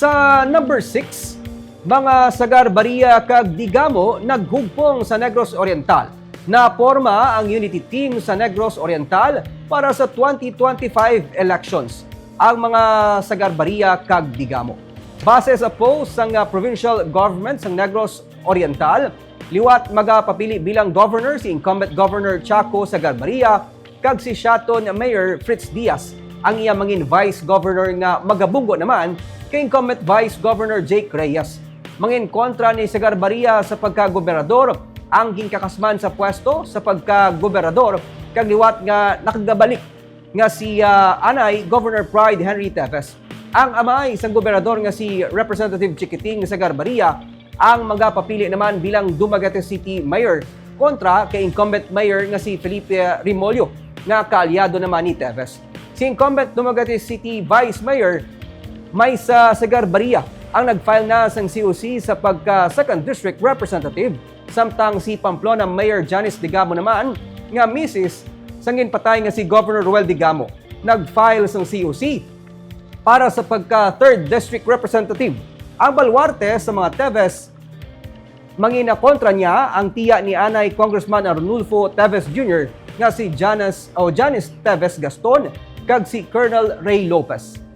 Sa number 6, mga sagar-baria kag digamo naghugpong sa Negros Oriental. Naporma ang unity team sa Negros Oriental para sa 2025 elections. Ang mga sagar-baria kag digamo. Base sa post ng uh, provincial government ng Negros Oriental, liwat magapapili bilang governor si incumbent governor Chaco Sagarbaria kag si Shaton Mayor Fritz Diaz ang iya mangin vice governor nga magabunggo naman kay incumbent vice governor Jake Reyes. Mangin kontra ni Sagarbaria sa pagkagobernador ang ginkakasman sa pwesto sa pagkagobernador kag liwat nga nakagabalik nga si ah, Anay Governor Pride Henry Tevez. Ang amay isang gobernador nga si Representative Chiquiting sa Garbaria ang magapapili naman bilang Dumaguete City Mayor kontra kay incumbent mayor nga si Felipe Rimolyo nga kaalyado naman ni Tevez. Si incumbent Dumaguete City Vice Mayor may sa Sagarbaria ang nag-file na sang COC sa pagka second district representative samtang si Pamplona Mayor Janice Digamo naman nga misis sangin patay nga si Governor Ruel Digamo nag-file sang COC para sa pagka third district representative. Ang balwarte sa mga Teves mangina kontra niya ang tiya ni Anay Congressman Arnulfo Teves Jr. nga si Janice o Janice Teves Gaston kag si Colonel Ray Lopez.